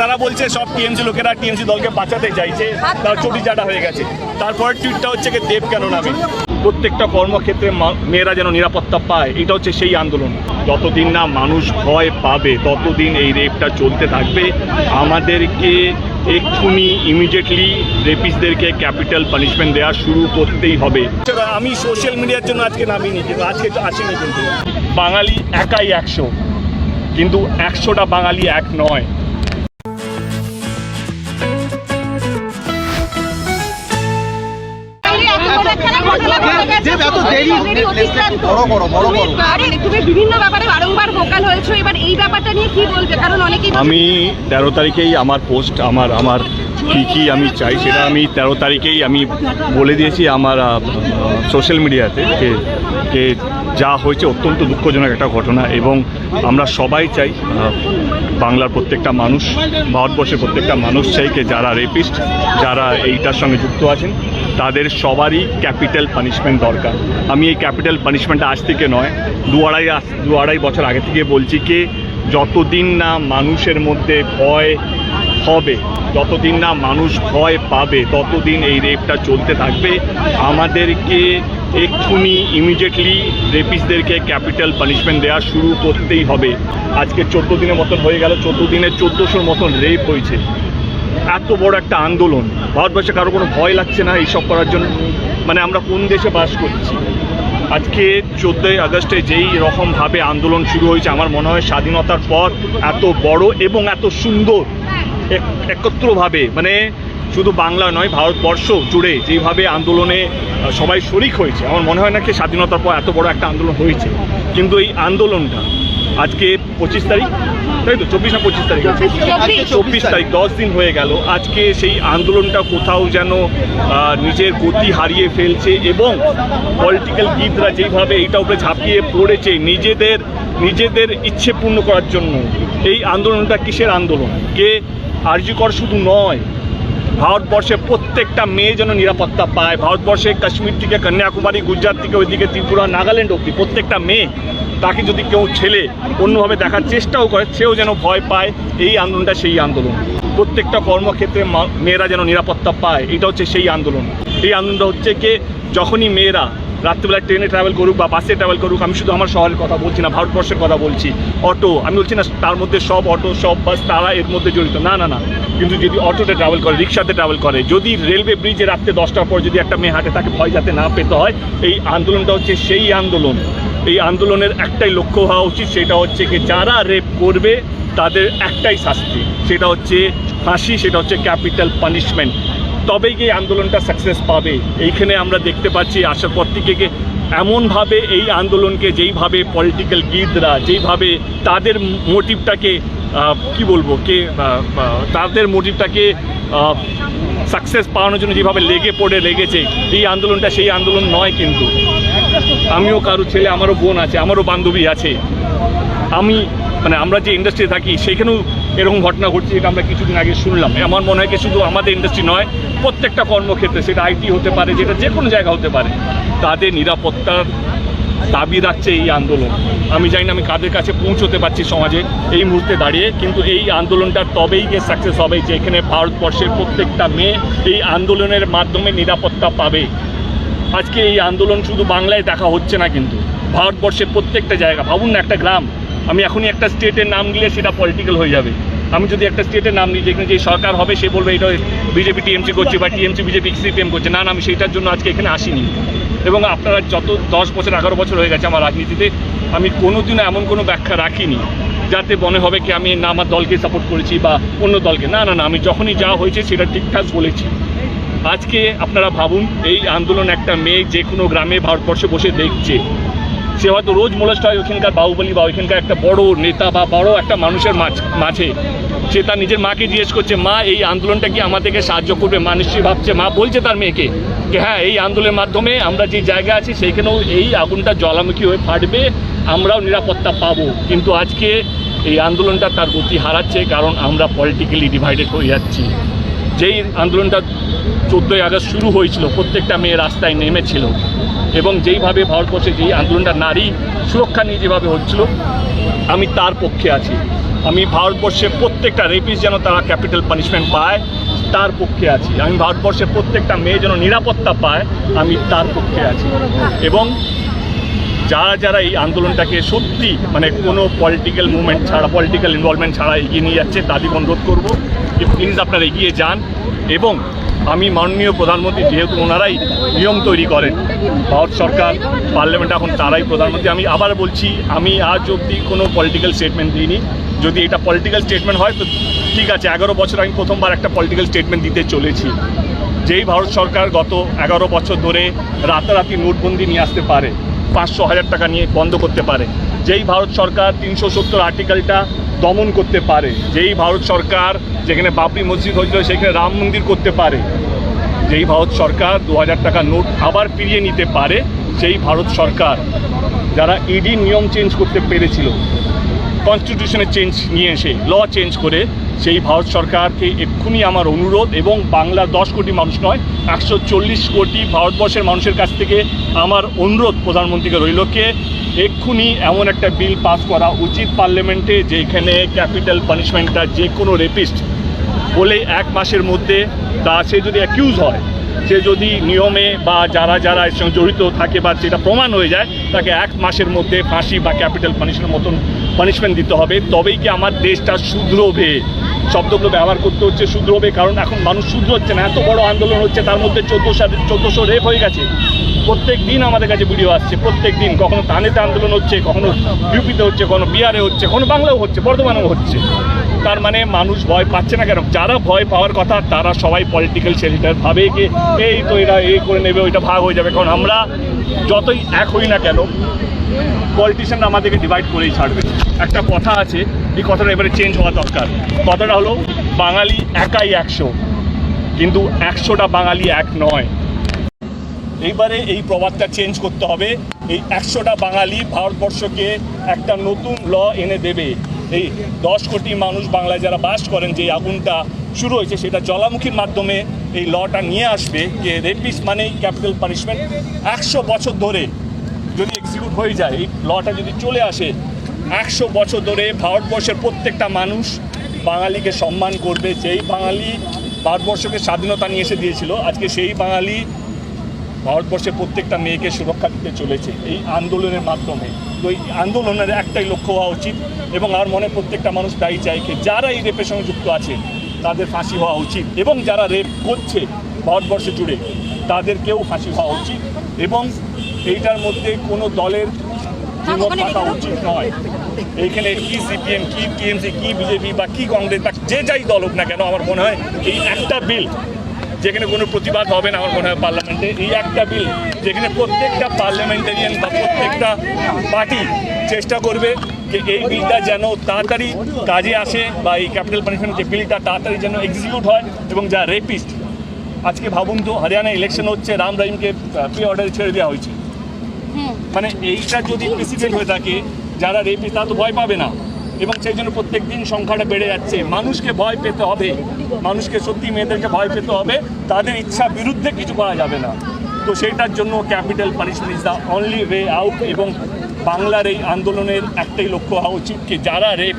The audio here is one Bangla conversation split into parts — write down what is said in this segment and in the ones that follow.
তারা বলছে সব টিএমসি লোকেরা টিএমসি দলকে বাঁচাতে চাইছে। তার চটি চাটা হয়ে গেছে। তারপর টুইটটা হচ্ছে কি দেব কেন নামে? প্রত্যেকটা কর্মক্ষেত্রে মেয়েরা যেন নিরাপত্তা পায় এটা হচ্ছে সেই আন্দোলন। যতদিন না মানুষ ভয় পাবে ততদিন এই রেপটা চলতে থাকবে। আমাদেরকে এক্ষুনি ইমিডিয়েটলি রেপিসদেরকে ক্যাপিটাল পানিশমেন্ট দেওয়া শুরু করতেই হবে। আমি সোশ্যাল মিডিয়ার জন্য আজকে নামিনি কিন্তু আজকে তো আসিনি কিন্তু। বাঙালি একাই একশো কিন্তু একশোটা বাঙালি এক নয়। আমি তেরো তারিখেই আমার পোস্ট আমার আমার কী কী আমি চাই সেটা আমি তেরো তারিখেই আমি বলে দিয়েছি আমার সোশ্যাল মিডিয়াতে যে যে হয়েছে অত্যন্ত দুঃখজনক একটা ঘটনা এবং আমরা সবাই চাই বাংলার প্রত্যেকটা মানুষ, ভারতবর্ষের প্রত্যেকটা মানুষ চাই যে যারা রেপিস্ট যারা এইটার সঙ্গে যুক্ত আছেন, তাদের সবারই ক্যাপিটাল পানিশমেন্ট দরকার। আমি এই ক্যাপিটাল পানিশমেন্টটা আজ থেকে নয়, দু আড়াই দু আড়াই বছর আগে থেকে বলছি কি, যতদিন না মানুষের মধ্যে ভয় হবে, যতদিন না মানুষ ভয় পাবে, ততদিন এই রেপটা চলতে থাকবে। আমাদেরকে এক্ষুনি ইমিডিয়েটলি রেপিসদেরকে ক্যাপিটাল পানিশমেন্ট দেওয়া শুরু করতেই হবে। আজকে চোদ্দ দিনের মতন হয়ে গেল, চোদ্দ দিনে চোদ্দোশোর মতন রেপ হয়েছে। এত বড় একটা আন্দোলন। ভারতবর্ষে কারও কোনো ভয় লাগছে না এইসব করার জন্য। মানে আমরা কোন দেশে বাস করছি? আজকে চোদ্দোই আগস্টে যেই রকমভাবে আন্দোলন শুরু হয়েছে, আমার মনে হয় স্বাধীনতার পর এত বড় এবং এত সুন্দর, এক- একত্রভাবে মানে শুধু বাংলা নয় ভারতবর্ষ জুড়ে যেভাবে আন্দোলনে সবাই শরিক হয়েছে আমার মনে হয় না কি স্বাধীনতার পর এত বড় একটা আন্দোলন হয়েছে। কিন্তু এই আন্দোলনটা আজকে পঁচিশ তারিখ তাই তো? চব্বিশ না পঁচিশ তারিখ? চব্বিশ তারিখ দশ দিন হয়ে গেল। আজকে সেই আন্দোলনটা কোথাও যেন নিজের গতি হারিয়ে ফেলছে এবং পলিটিক্যাল গীতরা যেইভাবে এইটা উপরে ঝাঁপিয়ে পড়েছে নিজেদের নিজেদের ইচ্ছে পূর্ণ করার জন্য এই আন্দোলনটা কিসের আন্দোলন? কে আর্যকর শুধু নয় ভারতবর্ষে প্রত্যেকটা মেয়ে যেন নিরাপত্তা পায়। ভারতবর্ষে কাশ্মীর থেকে কন্যাকুমারী, গুজরাট থেকে ওইদিকে ত্রিপুরা, নাগাল্যান্ড অব্দি প্রত্যেকটা মেয়ে তাকে যদি কেউ ছেলে অন্যভাবে দেখার চেষ্টাও করে, সেও যেন ভয় পায় এই আন্দোলনটা সেই আন্দোলন। প্রত্যেকটা কর্মক্ষেত্রে মেয়েরা যেন নিরাপত্তা পায়, এটা হচ্ছে সেই আন্দোলন। এই আন্দোলনটা হচ্ছে কে, যখনই মেয়েরা রাত্রিবেলা ট্রেনে ট্রাভেল করুক বা বাসে ট্রাভেল করুক, আমি শুধু আমার শহরের কথা বলছি না, ভারতবর্ষের কথা বলছি। অটো, আমি বলছি না তার মধ্যে সব অটো, সব বাস তারা এর মধ্যে জড়িত। না না না। কিন্তু যদি অটোতে ট্রাভেল করে রিক্সাতে ট্রাভেল করে, যদি রেলওয়ে ব্রিজে রাত্রে দশটার পর যদি একটা মেয়ে হাঁটে, তাকে ভয় যাতে না পেতে হয়, এই আন্দোলনটা হচ্ছে সেই আন্দোলন। এই আন্দোলনের একটাই লক্ষ্য হওয়া উচিত, সেটা হচ্ছে কি যারা রেপ করবে, তাদের একটাই শাস্তি। সেটা হচ্ছে ফাঁসি, সেটা হচ্ছে ক্যাপিটাল পানিশমেন্ট তবেই গিয়ে আন্দোলনটা সাকসেস পাবে? এইখানে আমরা দেখতে পাচ্ছি আসার পর থেকে এমনভাবে এই আন্দোলনকে যেইভাবে পলিটিক্যাল গিদরা যেইভাবে তাদের মোটিভটাকে কি বলব, কে তাদের মোটিভটাকে সাকসেস পাওয়ানোর জন্য যেভাবে লেগে পড়ে, লেগেছে, এই আন্দোলনটা সেই আন্দোলন নয় কিন্তু। আমিও কারও ছেলে, আমারও বোন আছে, আমারও বান্ধবী আছে। আমি মানে আমরা যে ইন্ডাস্ট্রি থাকি, সেখানেও এরকম ঘটনা ঘটছে যেটা আমরা কিছুদিন আগে শুনলাম। আমার মনে হয় শুধু আমাদের ইন্ডাস্ট্রি নয়, প্রত্যেকটা কর্মক্ষেত্রে সেটা আইটি হতে পারে, যেটা যে কোনো জায়গা হতে পারে, তাদের নিরাপত্তার দাবি রাখছে এই আন্দোলন। আমি জানি না আমি কাদের কাছে পৌঁছতে পারছি সমাজে এই মুহূর্তে দাঁড়িয়ে, কিন্তু এই আন্দোলনটা তবেই গিয়ে সাকসেস হবে যে এখানে ভারতবর্ষের প্রত্যেকটা মেয়ে এই আন্দোলনের মাধ্যমে নিরাপত্তা পাবে। আজকে এই আন্দোলন শুধু বাংলায় দেখা হচ্ছে না কিন্তু, ভারতবর্ষের প্রত্যেকটা জায়গা, ভাবুন না একটা গ্রাম আমি এখনই একটা স্টেটের নাম নিলে সেটা পলিটিক্যাল হয়ে যাবে। আমি যদি একটা স্টেটের নাম নিই, যেখানে যে সরকার হবে, সে বলবে এটা বিজেপি টিএমসি করছে বা টিএমসি বিজেপি সিপিএম করছে। না না, আমি সেইটার জন্য আজকে এখানে আসিনি। এবং আপনারা যত দশ বছর, এগারো বছর হয়ে গেছে আমার রাজনীতিতে, আমি কোনো কোনোদিনও এমন কোনো ব্যাখ্যা রাখিনি, যাতে মনে হবে কি আমি না আমার দলকে সাপোর্ট করেছি বা অন্য দলকে। না না না, আমি যখনই যা হয়েছে, সেটা ঠিকঠাক বলেছি। আজকে আপনারা ভাবুন, এই আন্দোলন একটা মেয়ে যে কোনো গ্রামে ভারতবর্ষে বসে দেখছে। সে হয়তো রোজ মোলেস্ট হয় ওইখানকার বাহুবলী বা ওইখানকার একটা বড় নেতা বা বড় একটা মানুষের মাঝ মাঝে। সে তার নিজের মাকে জিজ্ঞেস করছে, মা, এই আন্দোলনটা কি আমাদেরকে সাহায্য করবে? মা নিশ্চয়ই ভাবছে, মা বলছে তার মেয়েকে যে হ্যাঁ এই আন্দোলনের মাধ্যমে আমরা যে জায়গায় আছি সেইখানেও এই আগুনটা জ্বালামুখী হয়ে ফাটবে, আমরাও নিরাপত্তা পাবো। কিন্তু আজকে এই আন্দোলনটা তার গতি হারাচ্ছে কারণ আমরা পলিটিক্যালি ডিভাইডেড হয়ে যাচ্ছি। যেই আন্দোলনটা চোদ্দোই আগস্ট শুরু হয়েছিল, প্রত্যেকটা মেয়ে রাস্তায় নেমেছিল এবং যেইভাবে ভারতবর্ষে যেই আন্দোলনটা নারী সুরক্ষা নিয়ে যেভাবে হচ্ছিল, আমি তার পক্ষে আছি। আমি ভারতবর্ষের প্রত্যেকটা রেপিস যেন তারা ক্যাপিটাল পানিশমেন্ট পায়, তার পক্ষে আছি। আমি ভারতবর্ষের প্রত্যেকটা মেয়ে যেন নিরাপত্তা পায়, আমি তার পক্ষে আছি। এবং যারা যারা এই আন্দোলনটাকে সত্যি মানে কোনো পলিটিক্যাল মুভমেন্ট ছাড়া পলিটিক্যাল ইনভলভমেন্ট ছাড়া এগিয়ে নিয়ে যাচ্ছে তাদের অনুরোধ করব যে প্লিজ আপনারা এগিয়ে যান এবং আমি মাননীয় প্রধানমন্ত্রী, যেহেতু ওনারাই নিয়ম তৈরি করেন, ভারত সরকার পার্লামেন্ট এখন তারাই প্রধানমন্ত্রী, আমি আবার বলছি, আমি আজ অবধি কোনো পলিটিক্যাল স্টেটমেন্ট দিইনি। যদি এটা পলিটিক্যাল স্টেটমেন্ট হয় তো ঠিক আছে, এগারো বছর আমি প্রথমবার একটা পলিটিক্যাল স্টেটমেন্ট দিতে চলেছি। যেই ভারত সরকার গত এগারো বছর ধরে রাতারাতি নোটবন্দি নিয়ে আসতে পারে পাঁচশো হাজার টাকা নিয়ে বন্ধ করতে পারে। যেই ভারত সরকার তিনশো সত্তর আর্টিকেলটা দমন করতে পারে, যেই ভারত সরকার যেখানে বাবরি মসজিদ হয়েছিল সেখানে রাম মন্দির করতে পারে, যেই ভারত সরকার দু হাজার টাকা নোট আবার ফিরিয়ে নিতে পারে, সেই ভারত সরকার যারা ইডি নিয়ম চেঞ্জ করতে পেরেছিল কনস্টিটিউশনের চেঞ্জ নিয়ে এসে ল চেঞ্জ করে সেই ভারত সরকারকে এক্ষুনি আমার অনুরোধ এবং বাংলার দশ কোটি মানুষ নয়, একশো চল্লিশ কোটি ভারতবর্ষের মানুষের কাছ থেকে আমার অনুরোধ প্রধানমন্ত্রীকে রইলকে এক্ষুনি এমন একটা বিল পাস করা উচিত পার্লামেন্টে যেখানে ক্যাপিটাল পানিশমেন্টটা যে কোনো রেপিস্ট বলে এক মাসের মধ্যে তা সে যদি অ্যাকিউজ হয়, সে যদি নিয়মে বা যারা যারা এর সঙ্গে জড়িত থাকে বা যেটা প্রমাণ হয়ে যায়, তাকে এক মাসের মধ্যে ফাঁসি বা ক্যাপিটাল পানিশমেন্ট মতন পানিশমেন্ট দিতে হবে। তবেই কি আমার দেশটা শুধরোবে শব্দগুলো ব্যবহার করতে হচ্ছে শুধরোবে কারণ এখন মানুষ শুধরোচ্ছে না, এত বড় আন্দোলন হচ্ছে, তার মধ্যে চোদ্দোশো চোদ্দোশো রেপ হয়ে গেছে। প্রত্যেক দিন আমাদের কাছে ভিডিও আসছে, প্রত্যেক দিন। কখনো তানেতে আন্দোলন হচ্ছে, কখনো ইউপিতে হচ্ছে, কখনো বিহারে হচ্ছে, কখনো বাংলাও হচ্ছে, বর্ধমানেও হচ্ছে। তার মানে মানুষ ভয় পাচ্ছে না কেন? যারা ভয় পাওয়ার কথা, তারা সবাই পলিটিক্যাল শেল্টার ভাবে কি এই তো এরা এই করে নেবে, ওইটা ভাগ হয়ে যাবে। কারণ আমরা যতই এক হই না কেন পলিটিশিয়ানরা আমাদেরকে ডিভাইড করেই ছাড়বে। একটা কথা আছে, এই কথাটা এবারে চেঞ্জ হওয়া দরকার। কথাটা হলো, বাঙালি একাই একশো, কিন্তু একশোটা বাঙালি এক নয়। এইবারে এই প্রবাদটা চেঞ্জ করতে হবে। এই একশোটা বাঙালি ভারতবর্ষকে একটা নতুন ল এনে দেবে। এই দশ কোটি মানুষ বাংলায় যারা বাস করেন, যে আগুনটা শুরু হয়েছে, সেটা জলামুখীর মাধ্যমে এই লটা নিয়ে আসবে। যে রেপিস মানেই ক্যাপিটাল পানিশমেন্ট একশো বছর ধরে যদি এক্সিকিউট হয়ে যায়, এই লটা যদি চলে আসে, একশো বছর ধরে ভারতবর্ষের প্রত্যেকটা মানুষ বাঙালিকে সম্মান করবে। যেই বাঙালি ভারতবর্ষকে স্বাধীনতা নিয়ে এসে দিয়েছিল, আজকে সেই বাঙালি ভারতবর্ষের প্রত্যেকটা মেয়েকে সুরক্ষা দিতে চলেছে, এই আন্দোলনের মাধ্যমে। তো এই আন্দোলনের একটাই লক্ষ্য হওয়া উচিত এবং আর মনে প্রত্যেকটা মানুষ তাই চাই যে যারা এই রেপের সঙ্গে যুক্ত আছে, তাদের ফাঁসি হওয়া উচিত এবং যারা রেপ করছে ভারতবর্ষ জুড়ে, তাদেরকেও ফাঁসি হওয়া উচিত এবং এইটার মধ্যে কোনো দলের থাকা উচিত নয়। এইখানে কি সিপিএম কি টিএমসি কি বিজেপি বা কি কংগ্রেস বা যে যাই দল হোক না কেন আমার মনে হয় এই একটা বিল যেখানে কোনো প্রতিবাদ হবে না আমার মনে হয় পার্লামেন্টে এই একটা বিল যেখানে প্রত্যেকটা পার্লামেন্টারিয়ান বা প্রত্যেকটা পার্টি চেষ্টা করবে যে এই বিলটা যেন তাড়াতাড়ি কাজে আসে বা এই ক্যাপিটাল পানিশমেন্ট যে বিলটা তাড়াতাড়ি যেন এক্সিকিউট হয় এবং যা রেপিস্ট আজকে ভাবুন তো হরিয়ানা ইলেকশন হচ্ছে রাম রহিমকে প্রি অর্ডারে ছেড়ে দেওয়া হয়েছে। মানে এইটা যদি প্রেসিডেন্ট হয়ে থাকে যারা রেপি তারা তো ভয় পাবে না। এবং সেই জন্য প্রত্যেক দিন সংখ্যাটা বেড়ে যাচ্ছে। মানুষকে ভয় পেতে হবে। মানুষকে সত্যি মেয়েদেরকে ভয় পেতে হবে। তাদের ইচ্ছা বিরুদ্ধে কিছু করা যাবে না। তো সেইটার জন্য capital punishment is the only way out এবং বাংলার এই আন্দোলনের একটাই লক্ষ্য হওয়া উচিত কি যারা রেপ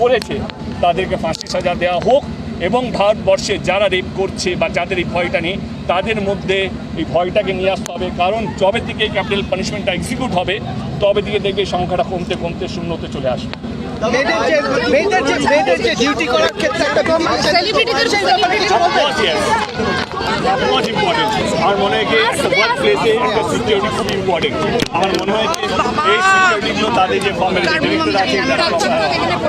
করেছে তাদেরকে ফাঁসি সাজা দেওয়া হোক। এবং ভারতবর্ষে যারা রেপ করছে বা যাদের এই ভয়টা নেই তাদের মধ্যে এই ভয়টাকে নিয়ে আসতে হবে। কারণ যবে থেকে ক্যাপিটাল পানিশমেন্টটা এক্সিকিউট হবে তবে দিকে দেখবে সংখ্যাটা কমতে কমতে শূন্যতে চলে আসবে। মেয়েদের যে মেয়েদের যে মেয়েদের যে ডিউটি করার ক্ষেত্রে একটা course important. আমার মনে হয় কি একটা ওয়ার্ক প্লেসে একটা সিকিউরিটি খুব ইম্পর্টেন্ট আমার মনে হয় কি এই সিকিউরিটিগুলো তাদের যে ফর্মের ডিরেক্টর আছে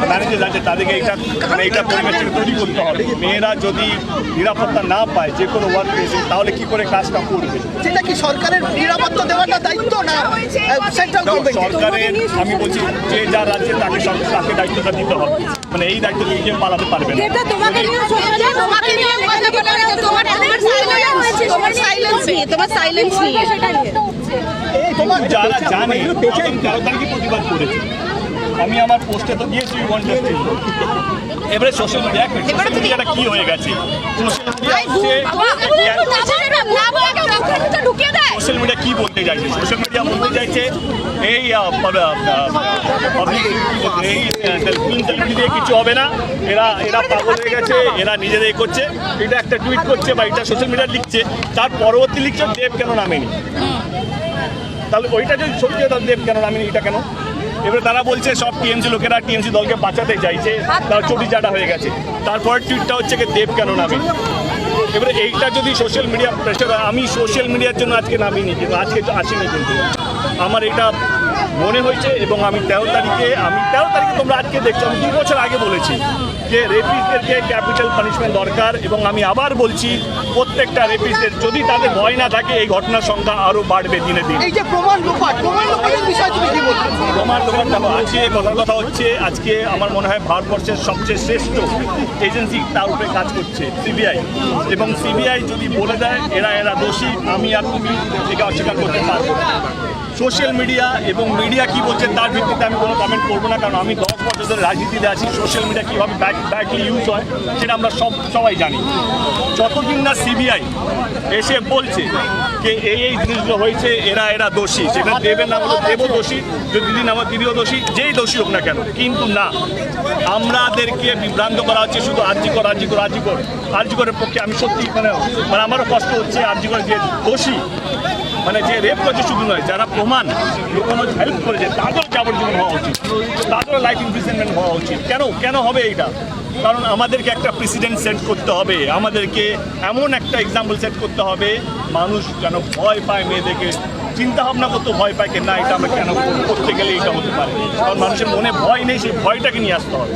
ম্যানেজার আছে তাদেরকে এটা মানে এটা পরিবেশটা তৈরি করতে হবে। মেয়েরা যদি নিরাপত্তা না পায় যে কোনো ওয়ার্ক প্লেসে তাহলে কি করে কাজটা করবে? সেটা কি সরকারের নিরাপত্তা দেওয়াটা দায়িত্ব না সেন্ট্রাল সরকারের আমি বলছি যে যা রাজ্যে তাকে তাকে দায়িত্বটা দিতে হবে। মানে এই দায়িত্ব কেউ পালাতে পারবে না এটা তোমাকে নিয়ে সোশ্যালে তোমাকে নিয়ে কথা বলা হয়েছে তোমার তোমার সাইলেন্স তোমার সাইলেন্স নিয়ে তোমার সাইলেন্স নিয়ে তোমার যারা জানে তারা কি প্রতিবাদ করেছে? আমি আমার পোস্টে তো দিয়েছি কন্টেস্টে এবারে সোশ্যাল মিডিয়া সোশ্যাল মিডিয়াটা কি হয়ে গেছে? সোশ্যাল মিডিয়া কি বলতে চাইছে? সোশ্যাল মিডিয়া বলতে চাইছে এই পাবলিক এই দিয়ে কিছু হবে না। এরা এরা পাগল হয়ে গেছে এরা নিজেরাই করছে এটা একটা টুইট করছে বা এটা সোশ্যাল মিডিয়া লিখছে তার পরবর্তী লিখছে দেব কেন নামেনি? তাহলে ওইটা যদি সত্যি হয় দেব কেন নামেনি? এটা কেন? এবারে তারা বলছে সব টিএমসি লোকেরা টিএমসি দলকে বাঁচাতে চাইছে। তার চটি চাটা হয়ে গেছে। তারপর টুইটটা হচ্ছে কি দেব কেন নামে? এবারে এইটা যদি সোশ্যাল মিডিয়া প্রেশার হয় আমি সোশ্যাল মিডিয়ার জন্য আজকে নামিনি কিন্তু আজকে তো আসিনি কিন্তু। আমার এটা মনে হয়েছে এবং আমি তেরো তারিখে আমি তেরো তারিখে তোমরা আজকে দেখছ আমি দু বছর আগে বলেছি যে রেপিস্টদেরকে ক্যাপিটাল পানিশমেন্ট দরকার এবং আমি আবার বলছি প্রত্যেকটা রেপিস্টদের যদি তাদের ভয় না থাকে এই ঘটনার সংখ্যা আরও বাড়বে দিনে দিন। এই যে প্রমাণ লোপাট প্রমাণ লোপাটের বিষয়ে প্রমাণ প্রমাণ দেখো আজকে কথার কথা হচ্ছে, আজকে আমার মনে হয় ভারতবর্ষের সবচেয়ে শ্রেষ্ঠ এজেন্সি তার উপরে কাজ করছে, সিবিআই। এবং সিবিআই যদি বলে দেয়, এরা এরা দোষী, আমি আর তুমি একে অস্বীকার করতে পারব সোশ্যাল মিডিয়া এবং মিডিয়া কি বলছে তার ভিত্তিতে আমি কোনো কমেন্ট করব না, কারণ আমি দশ বছর ধরে রাজনীতিতে আছি, সোশ্যাল মিডিয়া কীভাবে ব্যাক ব্যাকলি ইউজ হয় সেটা আমরা সব, সবাই জানি। যতদিন না সিবিআই এসে বলছে যে এই এই জিনিসগুলো হয়েছে, এরা এরা দোষী সেটা দেবের নাম হলো দেবও দোষী, যদি নাম হলো দিদিও দোষী, যেই দোষী হোক না কেন, কিন্তু না আমাদেরকে বিভ্রান্ত করা হচ্ছে শুধু আর্জিকর আর্জিকর আর্জিকর, আর্জিকরের পক্ষে আমি সত্যি মানে মানে আমারও কষ্ট হচ্ছে আর্জিকর যে দোষী মানে যে রেপ করেছে শুধু নয়, যারা প্রমাণ লুকানো হেল্প করেছে, তাদেরও যাবজ্জীবন হওয়া উচিত। তাদেরও লাইফ ইমপ্রিজনমেন্ট হওয়া উচিত। কেন কেন হবে এইটা? কারণ আমাদেরকে একটা প্রেসিডেন্ট সেট করতে হবে। আমাদেরকে এমন একটা এক্সাম্পল সেট করতে হবে, মানুষ যেন ভয় পায় মেয়েদেরকে। চিন্তা ভাবনা করতে ভয় পায় না, এটা আমরা কেন করতে গেলে এটা হতে পারে। কারণ মানুষের মনে ভয় নেই, সেই ভয়টাকে নিয়ে আসতে হবে।